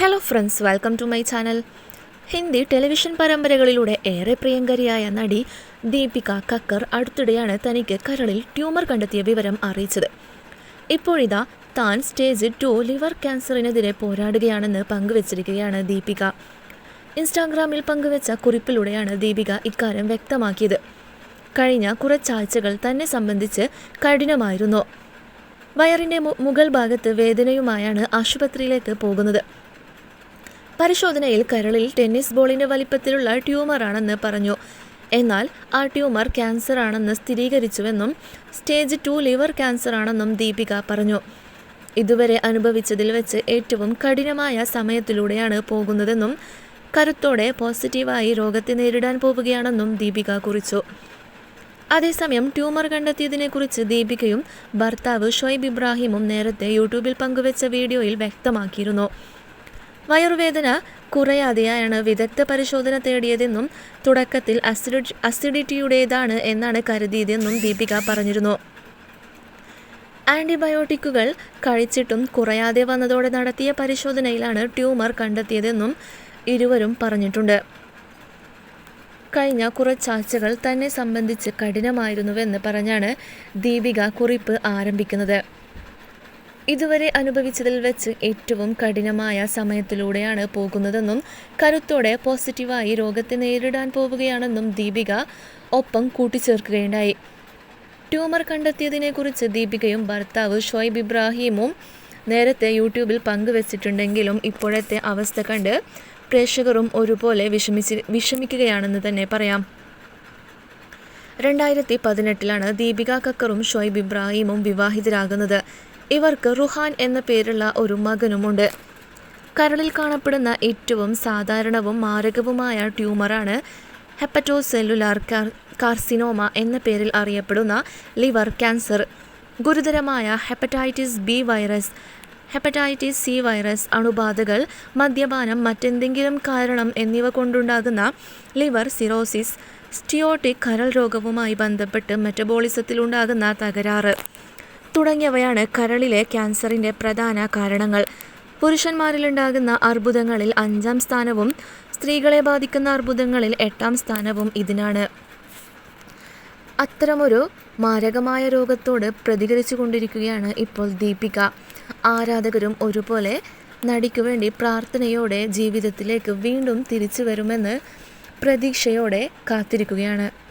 Hello friends welcome to my channel Hindi television പരമ്പരകളിലൂടെ ഏറെ പ്രിയങ്കരിയായ നടി ദീപിക കക്കർ അടുത്തിടെയാണ് തനിക്ക് കരളിൽ ട്യൂമർ കണ്ടെത്തിയ വിവരം അറിയിച്ചത്. ഇപ്പോഴിതാ താൻ സ്റ്റേജ് ടു ലിവർ ക്യാൻസറിനെതിരെ പോരാടുകയാണെന്ന് പങ്കുവച്ചിരിക്കുകയാണ് ദീപിക. ഇൻസ്റ്റാഗ്രാമിൽ പങ്കുവച്ച കുറിപ്പിലൂടെയാണ് ദീപിക ഇക്കാര്യം വ്യക്തമാക്കിയത്. കഴിഞ്ഞ കുറച്ചാഴ്ചകൾ തന്നെ സംബന്ധിച്ച് കഠിനമായിരുന്നു. വയറിന്റെ മുകൾ ഭാഗത്ത് വേദനയുമായാണ് ആശുപത്രിയിലേക്ക് പോകുന്നത്. പരിശോധനയിൽ കരളിൽ ടെന്നീസ് ബോളിന്റെ വലിപ്പത്തിലുള്ള ട്യൂമറാണെന്ന് പറഞ്ഞു. എന്നാൽ ആ ട്യൂമർ ക്യാൻസർ ആണെന്ന് സ്ഥിരീകരിച്ചുവെന്നും സ്റ്റേജ് ടു ലിവർ ക്യാൻസർ ആണെന്നും ദീപിക പറഞ്ഞു. ഇതുവരെ അനുഭവിച്ചതിൽ വെച്ച് ഏറ്റവും കഠിനമായ സമയത്തിലൂടെയാണ് പോകുന്നതെന്നും കരുത്തോടെ പോസിറ്റീവായി രോഗത്തെ നേരിടാൻ പോവുകയാണെന്നും ദീപിക കുറിച്ചു. അതേസമയം ട്യൂമർ കണ്ടെത്തിയതിനെക്കുറിച്ച് ദീപികയും ഭർത്താവ് ഷൊയ്ബ് ഇബ്രാഹിമും നേരത്തെ യൂട്യൂബിൽ പങ്കുവച്ച വീഡിയോയിൽ വ്യക്തമാക്കിയിരുന്നു. വയറുവേദന കുറയാതെയാണ് വിദഗ്ധ പരിശോധന തേടിയതെന്നും തുടക്കത്തിൽ അസിഡി അസിഡിറ്റിയുടേതാണ് എന്നാണ് കരുതിയതെന്നും ദീപിക പറഞ്ഞിരുന്നു. ആന്റിബയോട്ടിക്കുകൾ കഴിച്ചിട്ടും കുറയാതെ വന്നതോടെ നടത്തിയ പരിശോധനയിലാണ് ട്യൂമർ കണ്ടെത്തിയതെന്നും ഇരുവരും പറഞ്ഞിട്ടുണ്ട്. കഴിഞ്ഞ കുറച്ചാഴ്ചകൾ തന്നെ സംബന്ധിച്ച് കഠിനമായിരുന്നുവെന്ന് പറഞ്ഞാണ് ദീപിക കുറിപ്പ് ആരംഭിക്കുന്നത്. ഇതുവരെ അനുഭവിച്ചതിൽ വെച്ച് ഏറ്റവും കഠിനമായ സമയത്തിലൂടെയാണ് പോകുന്നതെന്നും കരുത്തോടെ പോസിറ്റീവായി രോഗത്തെ നേരിടാൻ പോവുകയാണെന്നും ദീപിക ഒപ്പം കൂട്ടിച്ചേർക്കുകയുണ്ടായി. ട്യൂമർ കണ്ടെത്തിയതിനെക്കുറിച്ച് ദീപികയും ഭർത്താവ് ഷൊയ്ബ് ഇബ്രാഹിമും നേരത്തെ യൂട്യൂബിൽ പങ്കുവച്ചിട്ടുണ്ടെങ്കിലും ഇപ്പോഴത്തെ അവസ്ഥ കണ്ട് പ്രേക്ഷകരും ഒരുപോലെ വിഷമിച്ച് വിഷമിക്കുകയാണെന്ന് തന്നെ പറയാം. രണ്ടായിരത്തി പതിനെട്ടിലാണ് ദീപിക കക്കറും ഷൊയ്ബ് ഇബ്രാഹിമും വിവാഹിതരാകുന്നത്. ഇവർക്ക് റുഹാൻ എന്ന പേരുള്ള ഒരു മകനുമുണ്ട്. കരളിൽ കാണപ്പെടുന്ന ഏറ്റവും സാധാരണവും മാരകവുമായ ട്യൂമറാണ് ഹെപ്പറ്റോസെല്ലുലാർ കാർ കാർസിനോമ എന്ന പേരിൽ അറിയപ്പെടുന്ന ലിവർ ക്യാൻസർ. ഗുരുതരമായ hepatitis B virus hepatitis C virus അണുബാധകൾ മദ്യപാനം മറ്റെന്തെങ്കിലും കാരണം എന്നിവ കൊണ്ടുണ്ടാകുന്ന ലിവർ സിറോസിസ് സ്റ്റിയോട്ടിക് കരൾ രോഗവുമായി ബന്ധപ്പെട്ട് മെറ്റബോളിസത്തിലുണ്ടാകുന്ന തകരാറ്. തുടങ്ങിയവയാണ് കരളിലെ ക്യാൻസറിന്റെ പ്രധാന കാരണങ്ങൾ. പുരുഷന്മാരിലുണ്ടാകുന്ന അർബുദങ്ങളിൽ അഞ്ചാം സ്ഥാനവും സ്ത്രീകളെ ബാധിക്കുന്ന അർബുദങ്ങളിൽ എട്ടാം സ്ഥാനവും ഇതിനാണ്. അത്തരമൊരു മാരകമായ രോഗത്തോട് പ്രതികരിച്ചു കൊണ്ടിരിക്കുകയാണ് ഇപ്പോൾ ദീപിക. ആരാധകരും ഒരുപോലെ നടിക്കു വേണ്ടി പ്രാർത്ഥനയോടെ ജീവിതത്തിലേക്ക് വീണ്ടും തിരിച്ചു വരുമെന്ന് പ്രതീക്ഷയോടെ കാത്തിരിക്കുകയാണ്.